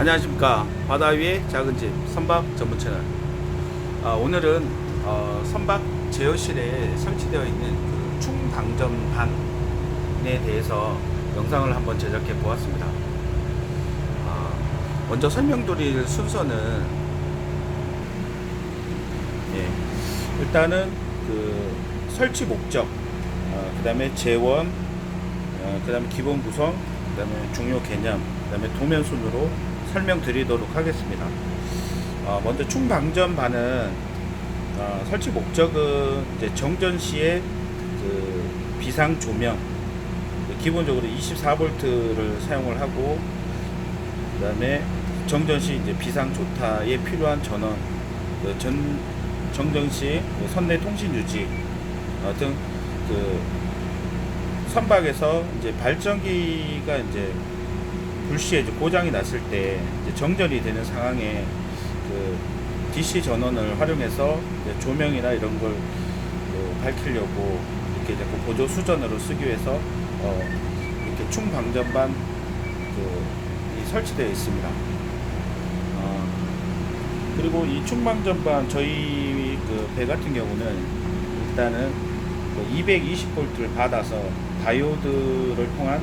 안녕하십니까. 바다 위의 작은 집 선박 전문 채널. 아, 오늘은 어, 선박 제어실에 설치되어 있는 그 충방전반에 대해서 영상을 한번 제작해 보았습니다. 아, 먼저 설명드릴 순서는 예, 일단은 그 설치 목적 그 다음에 재원 그 다음에 기본 구성 그 다음에 중요 개념 그 다음에 도면 순으로 설명드리도록 하겠습니다. 어, 먼저 충방전반은 어, 설치 목적은 정전 시에 그 비상 조명 기본적으로 24V를 사용을 하고 그 다음에 정전 시 이제 비상 조타에 필요한 전원 그 전 정전 시 선내 통신 유지 어, 등그 선박에서 이제 발전기가 이제 불시에 이제 고장이 났을 때 이제 정전이 되는 상황에 그 DC 전원을 활용해서 조명이나 이런 걸 그 밝히려고 이렇게 그 보조 수전으로 쓰기 위해서 어 이렇게 충방전반 그 설치되어 있습니다. 어 그리고 이 충방전반 저희 그 배 같은 경우는 일단은 그 220V를 받아서 다이오드를 통한 어,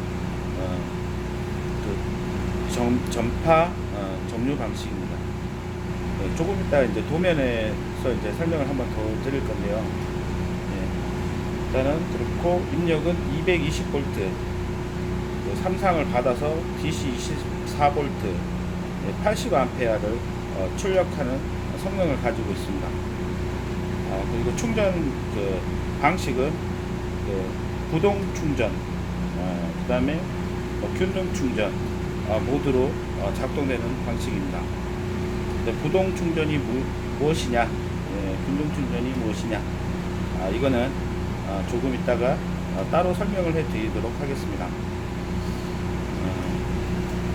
그 전, 전파 어, 점유 방식입니다. 네, 조금 이따 이제 도면에서 이제 설명을 한번 더 드릴 건데요. 네, 일단은 그렇고 입력은 220V 그 삼상을 받아서 DC 24V 네, 80A를 어, 출력하는 성능을 가지고 있습니다. 아, 그리고 충전 그 방식은 그 부동 충전, 어, 그 다음에 뭐 균등 충전 어, 모드로 어, 작동되는 방식입니다. 부동 충전이 무, 무엇이냐, 예, 균등 충전이 무엇이냐, 아, 이거는 어, 조금 있다가 어, 따로 설명을 해드리도록 하겠습니다.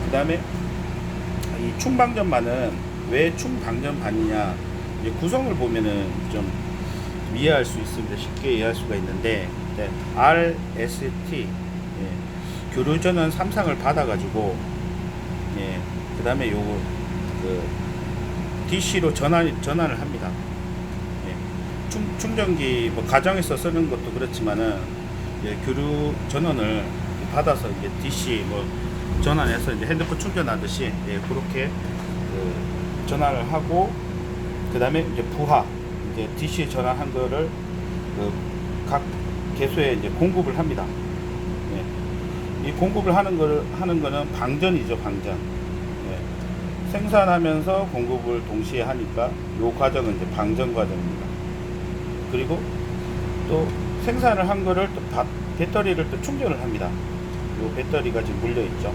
그 다음에 이 충방전반은 왜 충방전반이냐, 구성을 보면은 좀 이해할 수 있습니다. 쉽게 이해할 수가 있는데 네, RST 예, 교류전원 3상을 받아가지고 예, 그 다음에 요거 그 DC로 전환 전환을 합니다. 예, 충, 충전기 뭐 가정에서 쓰는 것도 그렇지만은 예, 교류 전원을 받아서 이제 DC 뭐 전환해서 이제 핸드폰 충전하듯이 예, 그렇게 그 전환을 하고 그 다음에 이제 부하 이제 DC 전환한 거를 그 각 개소에 이제 공급을 합니다. 예. 이 공급을 하는 거를 하는 거는 방전이죠, 방전. 예. 생산하면서 공급을 동시에 하니까 요 과정은 이제 방전 과정입니다. 그리고 또 생산을 한 거를 또 바- 배터리를 또 충전을 합니다. 요 배터리가 지금 물려 있죠.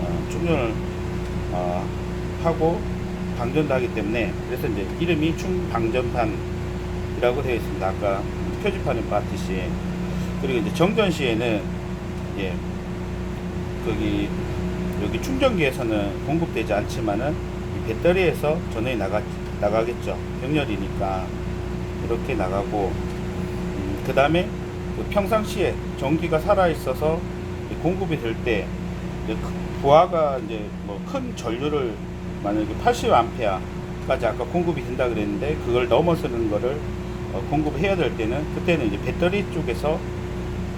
어, 충전을 어, 하고 방전도 하기 때문에 그래서 이제 이름이 충방전판이라고 되어 있습니다. 아까 표지판에 봤듯이 그리고 이제 정전 시에는 예 거기 여기 충전기에서는 공급되지 않지만은 이 배터리에서 전원이 나가 나가겠죠. 병렬이니까 이렇게 나가고 음, 그 다음에 그 평상시에 전기가 살아 있어서 공급이 될 때 부하가 이제 뭐 큰 전류를 만약에 80A까지 아까 공급이 된다 그랬는데 그걸 넘어서는 거를 어, 공급해야 될 때는 그때는 이제 배터리 쪽에서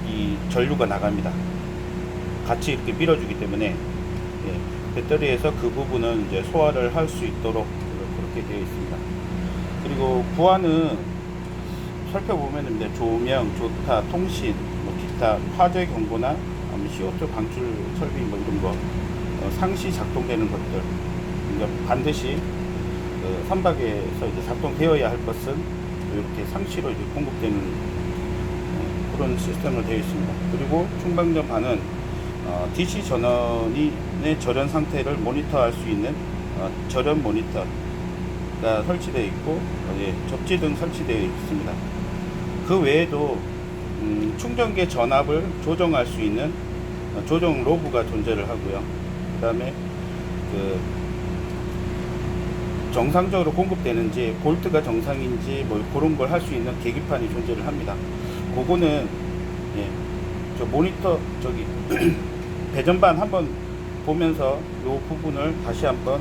이 전류가 나갑니다. 같이 이렇게 밀어주기 때문에 예, 배터리에서 그 부분은 이제 소화를 할 수 있도록 그렇게 되어 있습니다. 그리고 부하는 살펴보면 이제 조명, 조타, 통신, 뭐 기타 화재 경보나 아니면 CO2 방출 설비 뭐 이런 거 어, 상시 작동되는 것들 그러니까 반드시 그 선박에서 이제 작동되어야 할 것은 이렇게 상시로 이제 공급되는 어, 그런 시스템으로 되어 있습니다. 그리고 충방전반은 어, DC 전원이 의 절연 상태를 모니터할 수 있는 어, 절연 모니터가 설치되어 있고 어, 예, 접지 등 설치되어 있습니다. 그 외에도 음, 충전기 전압을 조정할 수 있는 어, 조정 로브가 존재를 하고요. 그 다음에 그 정상적으로 공급되는지 볼트가 정상인지 뭐 그런 걸 할 수 있는 계기판이 존재를 합니다. 그거는 예, 저 모니터 저기 배전반 한번 보면서 이 부분을 다시 한번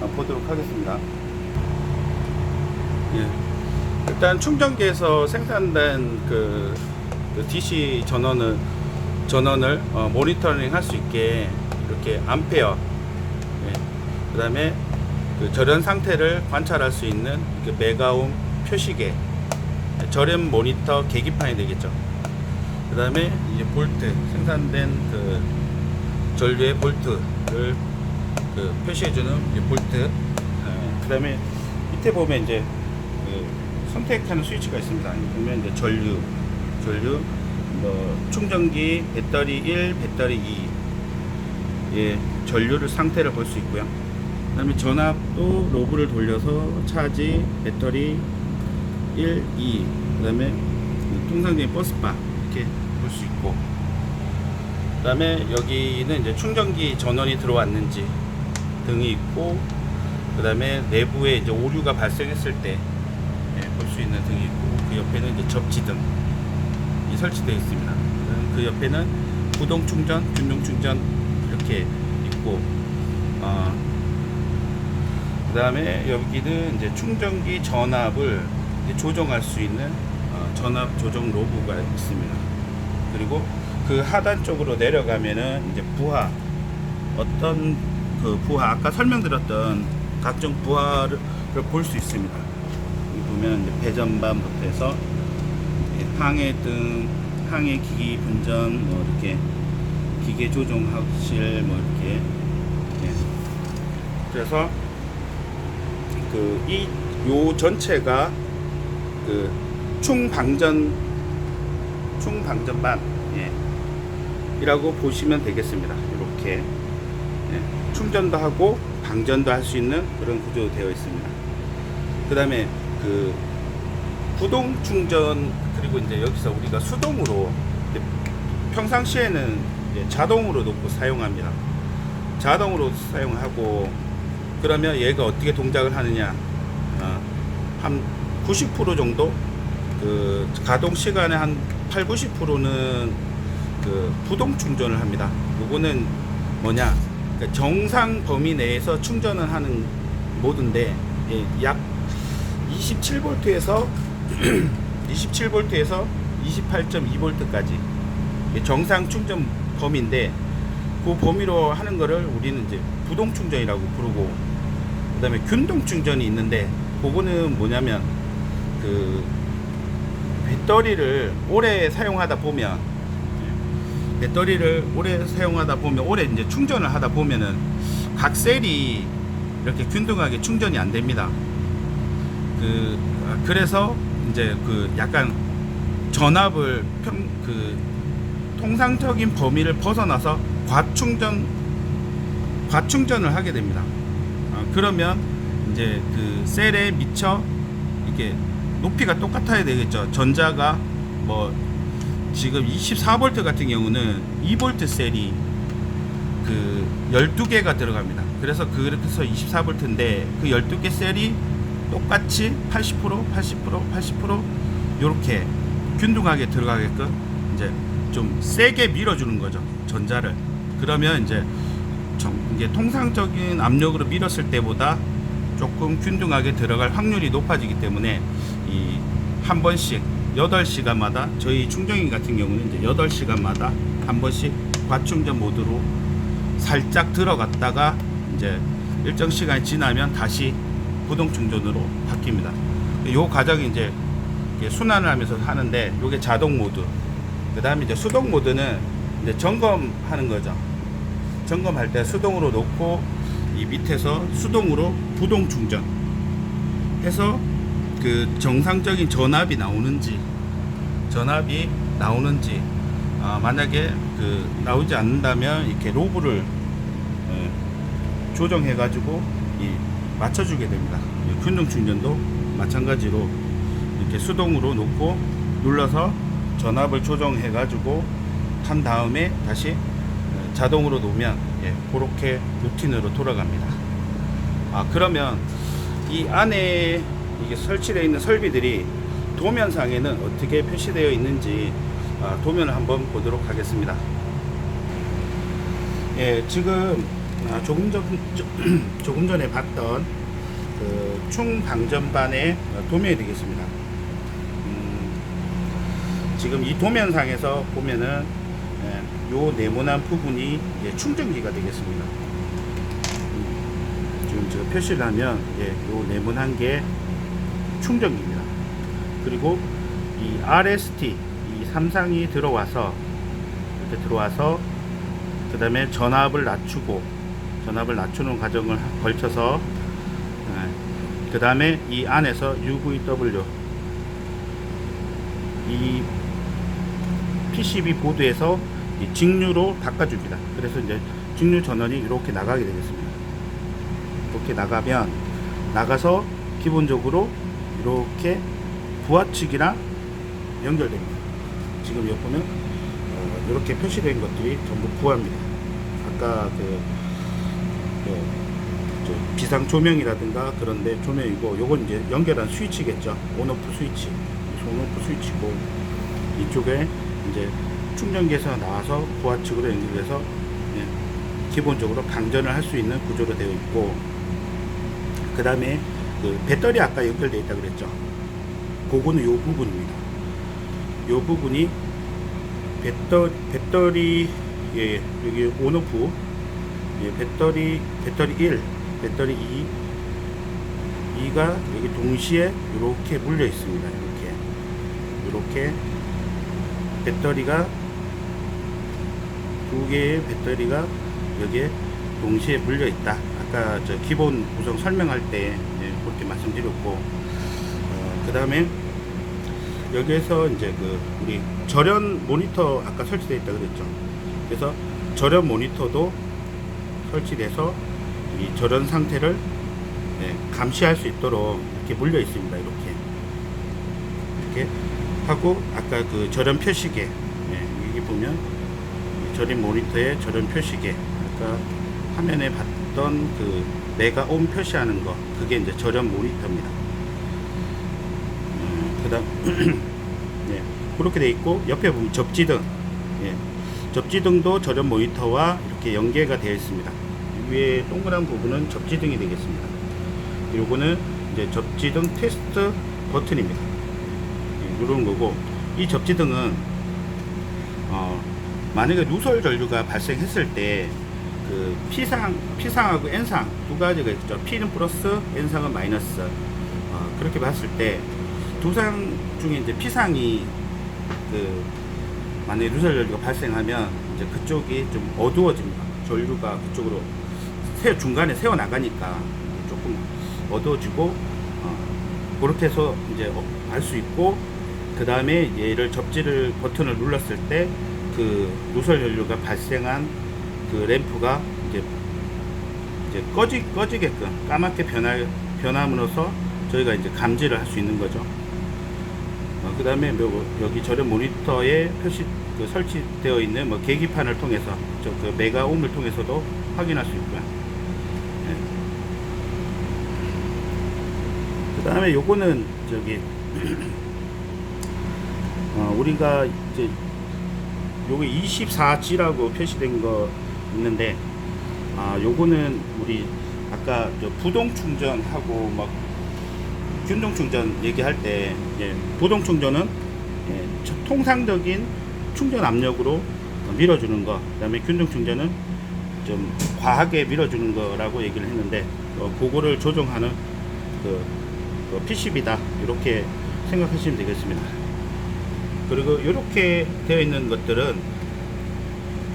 어, 보도록 하겠습니다. 예. 일단 충전기에서 생산된 그, 그 DC 전원을 전원을 어, 모니터링 할 수 있게 이렇게 암페어 예. 그다음에 그 절연 상태를 관찰할 수 있는 그 메가옴 표시계 절연 모니터 계기판이 되겠죠. 그다음에 이제 볼트 생산된 그 전류의 볼트를 그 표시해주는 볼트. 어, 그다음에 밑에 보면 이제 그 선택하는 스위치가 있습니다. 보면 이제 전류, 전류, 뭐 충전기, 배터리 1, 배터리 2, 예, 전류를 상태를 볼 수 있고요. 그 다음에 전압도 로브를 돌려서 차지, 배터리 1, 2, 그 다음에 통상적인 버스바 이렇게 볼 수 있고. 그다음에 여기는 이제 충전기 전원이 들어왔는지 등이 있고 그다음에 내부에 이제 오류가 발생했을 때 볼 수 있는 등이 있고 그 옆에는 이제 접지 등이 설치되어 있습니다. 그 옆에는 구동 충전, 균등 충전 이렇게 있고 어, 그다음에 여기는 이제 충전기 전압을 조정할 수 있는 어, 전압 조정 로브가 있습니다. 그리고 그 하단 쪽으로 내려가면은 이제 부하 어떤 그 부하 아까 설명드렸던 각종 부하를 볼 수 있습니다. 여기 보면 이제 배전반부터 해서 예, 항해 등, 항해 기기 분전 뭐 이렇게 기계 조종 학실 뭐 이렇게 예. 그래서 그 이 요 전체가 그 충방전 충방전반 예. 이라고 보시면 되겠습니다. 이렇게 예. 충전도 하고 방전도 할 수 있는 그런 구조 되어 있습니다. 그 다음에 그 구동 충전 그리고 이제 여기서 우리가 수동으로 평상시에는 자동으로 놓고 사용합니다. 자동으로 사용하고 그러면 얘가 어떻게 동작을 하느냐 어, 한90% 정도 그 가동 시간의 한 8, 90%는 그 부동 충전을 합니다. 요거는 뭐냐? 그러니까 정상 범위 내에서 충전을 하는 모드인데 예, 약 27볼트에서 27볼트에서 28.2볼트까지 정상 충전 범위인데 그 범위로 하는 거를 우리는 이제 부동 충전이라고 부르고 그다음에 균동 충전이 있는데 그거는 뭐냐면 그 배터리를 오래 사용하다 보면 배터리를 오래 사용하다 보면 오래 이제 충전을 하다 보면은 각 셀이 이렇게 균등하게 충전이 안 됩니다. 그 아, 그래서 이제 그 약간 전압을 평 그 통상적인 범위를 벗어나서 과충전 과충전을 하게 됩니다. 아, 그러면 이제 그 셀에 미쳐 이게 높이가 똑같아야 되겠죠. 전자가 뭐 지금 24V 같은 경우는 2V 셀이 그 12개가 들어갑니다. 그래서 그렇게 해서 24V인데 그 12개 셀이 똑같이 80%, 80%, 80% 요렇게 균등하게 들어가게끔 이제 좀 세게 밀어주는 거죠. 전자를. 그러면 이제 정, 이게 통상적인 압력으로 밀었을 때보다 조금 균등하게 들어갈 확률이 높아지기 때문에 이 한 번씩 8시간마다 저희 충전기 같은 경우는 이제 8시간마다 한 번씩 과충전 모드로 살짝 들어갔다가 이제 일정 시간이 지나면 다시 부동 충전으로 바뀝니다. 요 과정이 이제 이게 순환을 하면서 하는데 요게 자동 모드. 그다음에 이제 수동 모드는 이제 점검하는 거죠. 점검할 때 수동으로 놓고 이 밑에서 수동으로 부동 충전 해서 그 정상적인 전압이 나오는지 전압이 나오는지 아, 만약에 그 나오지 않는다면 이렇게 로브를 예, 조정해 가지고 이 맞춰주게 됩니다. 이 균등 충전도 마찬가지로 이렇게 수동으로 놓고 눌러서 전압을 조정해 가지고 한 다음에 다시 어, 자동으로 놓으면 예, 그렇게 루틴으로 돌아갑니다. 아 그러면 이 안에 이게 설치되어 있는 설비들이 도면상에는 어떻게 표시되어 있는지 아, 도면을 한번 보도록 하겠습니다. 예, 지금 아, 조금 전 조- 조금 전에 봤던 그 충방전반의 도면이 되겠습니다. 음, 지금 이 도면상에서 보면은 예, 요 네모난 부분이 충전기가 되겠습니다. 음, 지금 제가 표시를 하면 예, 요 네모난 게 충전기입니다. 그리고 이 RST 이 삼상이 들어와서 이렇게 들어와서 그 다음에 전압을 낮추고 전압을 낮추는 과정을 걸쳐서 그 다음에 이 안에서 UVW 이 PCB 보드에서 이 직류로 바꿔줍니다. 그래서 이제 직류 전원이 이렇게 나가게 되겠습니다. 이렇게 나가면 나가서 기본적으로 이렇게 부하측이랑 연결됩니다. 지금 여기 보면 어, 이렇게 표시된 것들이 전부 부하입니다. 아까 그, 그저 비상 조명이라든가 그런데 조명이고 요건 이제 연결한 스위치겠죠. 온오프 스위치. 온오프 스위치고 이쪽에 이제 충전기에서 나와서 부하측으로 연결해서 예, 기본적으로 방전을 할 수 있는 구조로 되어 있고 그 다음에 그 배터리 아까 연결되어 있다 그랬죠. 그거는 요 부분입니다. 요 부분이 배터, 배터리 예, 여기 온오프 예, 배터리 배터리 1 배터리 2 2가 여기 동시에 이렇게 물려 있습니다. 이렇게 이렇게 배터리가 두 개의 배터리가 여기에 동시에 물려 있다. 아까 저 기본 구성 설명할 때 예, 그렇게 말씀드렸고 그 다음에 여기에서 이제 그 우리 절연 모니터 아까 설치되어 있다 그랬죠. 그래서 절연 모니터도 설치돼서 이 절연 상태를 예, 감시할 수 있도록 이렇게 물려 있습니다. 이렇게 이렇게 하고 아까 그 절연 표시계 예, 여기 보면 이 절연 모니터의 절연 표시계 아까 화면에 봤던 그 메가옴 표시하는 거 그게 이제 절연 모니터입니다. 음, 그다음 네, 그렇게 돼 있고 옆에 보면 접지등 예, 접지등도 절연 모니터와 이렇게 연계가 되어 있습니다. 위에 동그란 부분은 접지등이 되겠습니다. 요거는 이제 접지등 테스트 버튼입니다. 예, 이런 거고 이 접지등은 어, 만약에 누설 전류가 발생했을 때 그 P상, P상하고 N상 두 가지가 있죠. P는 플러스, N상은 마이너스. 어, 그렇게 봤을 때 두 상 중에 이제 P상이 그 만약에 누설 전류가 발생하면 이제 그쪽이 좀 어두워집니다. 전류가 그쪽으로 세 중간에 세워 나가니까 조금 어두워지고 어, 그렇게 해서 이제 알수 있고 그 다음에 얘를 접지를 버튼을 눌렀을 때 그 누설 연료가 발생한 그 램프가 이제 이제 꺼지 꺼지게끔 까맣게 변하 변함으로써 저희가 이제 감지를 할 수 있는 거죠. 어, 그 다음에 뭐 여기 저렴 모니터에 표시 그 설치되어 있는 뭐 계기판을 통해서 저그 메가옴을 통해서도 확인할 수 있고요. 그 다음에 요거는 저기 어, 우리가 이제 요게 24G라고 표시된 거 있는데 아 요거는 우리 아까 저 부동 충전하고 막 균동 충전 얘기할 때 예, 부동 충전은 예, 저- 통상적인 충전 압력으로 밀어주는 거 그다음에 균동 충전은 좀 과하게 밀어주는 거라고 얘기를 했는데 어, 그거를 조정하는 그, 그 PCB다 이렇게 생각하시면 되겠습니다. 그리고 이렇게 되어 있는 것들은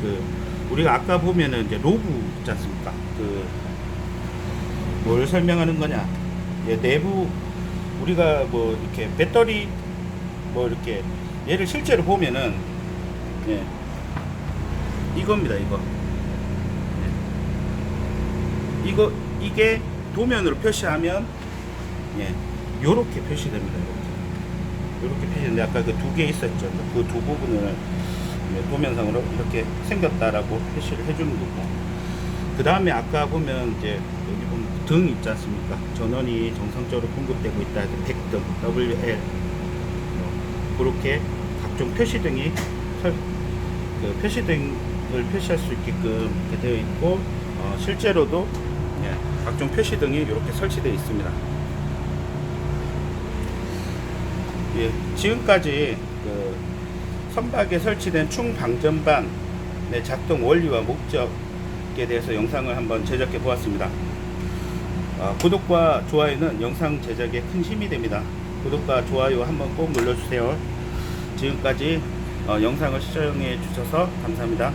그 우리가 아까 보면은 이제 로브 있지 않습니까? 그 뭘 설명하는 거냐? 예, 내부 우리가 뭐 이렇게 배터리 뭐 이렇게 얘를 실제로 보면은 예, 이겁니다 이거 예. 이거 이게 도면으로 표시하면 예, 요렇게 표시됩니다 이렇게 이렇게 표시되는데 아까 그 두 개 있었죠 그 두 부분을 예, 도면상으로 이렇게 생겼다라고 표시를 해주는 거고. 그 다음에 아까 보면 이제 여기 보면 등 있지 않습니까? 전원이 정상적으로 공급되고 있다. 백등 WL 뭐 그렇게 각종 표시등이 설- 그 표시등을 표시할 수 있게끔 되어 있고 어, 실제로도 예, 각종 표시등이 이렇게 설치되어 있습니다. 예, 지금까지 그 선박에 설치된 충방전반의 작동 원리와 목적에 대해서 영상을 한번 제작해 보았습니다. 아, 구독과 좋아요는 영상 제작에 큰 힘이 됩니다. 구독과 좋아요 한번 꼭 눌러주세요. 지금까지 어, 영상을 시청해 주셔서 감사합니다.